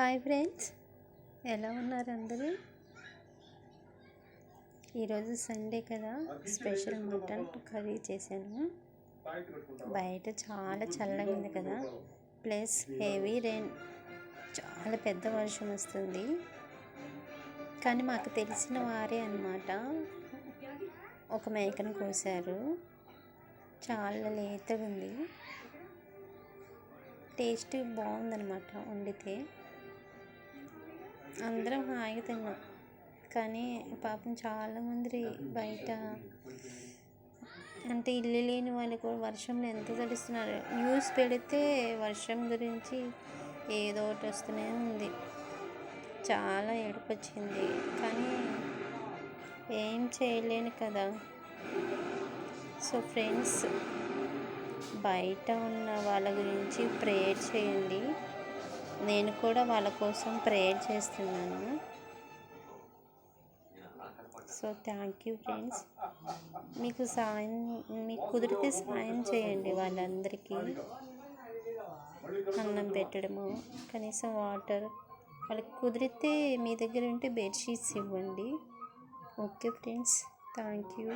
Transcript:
Hi friends. ఎలా ఉన్నారు అందరూ? ఈరోజు సండే కదా స్పెషల్ మటన్ కర్రీ చేశాను. బయట చాలా చల్లగా ఉంది కదా ప్లస్ హెవీ రెయిన్ చాలా పెద్ద వర్షం వస్తుంది. కానీ మాకు తెలిసిన వారే అన్నమాట. ఒక మేకను కోసారు. చాలా లేతగా ఉంది. టేస్ట్ బాగుందనమాట వండితే. అందరం హాయిగా తిన్నాం. కానీ పాపం చాలామంది బయట అంటే ఇల్లు లేని వాళ్ళు కూడా వర్షంలో ఎంత తడుస్తున్నారు. న్యూస్ పెడితే వర్షం గురించి ఏదో ఒకటి వస్తూనే ఉంది. చాలా ఏడుపొచ్చింది. కానీ ఏం చేయలేను కదా. సో ఫ్రెండ్స్ బయట ఉన్న వాళ్ళ గురించి ప్రేయర్ చేయండి. నేను కూడా వాళ్ళ కోసం ప్రేయర్ చేస్తున్నాను. సో థ్యాంక్ యూ ఫ్రెండ్స్ మీకు సాయం మీకు కుదిరితే సాయం చేయండి వాళ్ళందరికీ. అన్నం పెట్టడము కనీసం వాటర్. వాళ్ళకి కుదిరితే మీ దగ్గర ఉంటే బెడ్షీట్స్ ఇవ్వండి. Okay friends thank you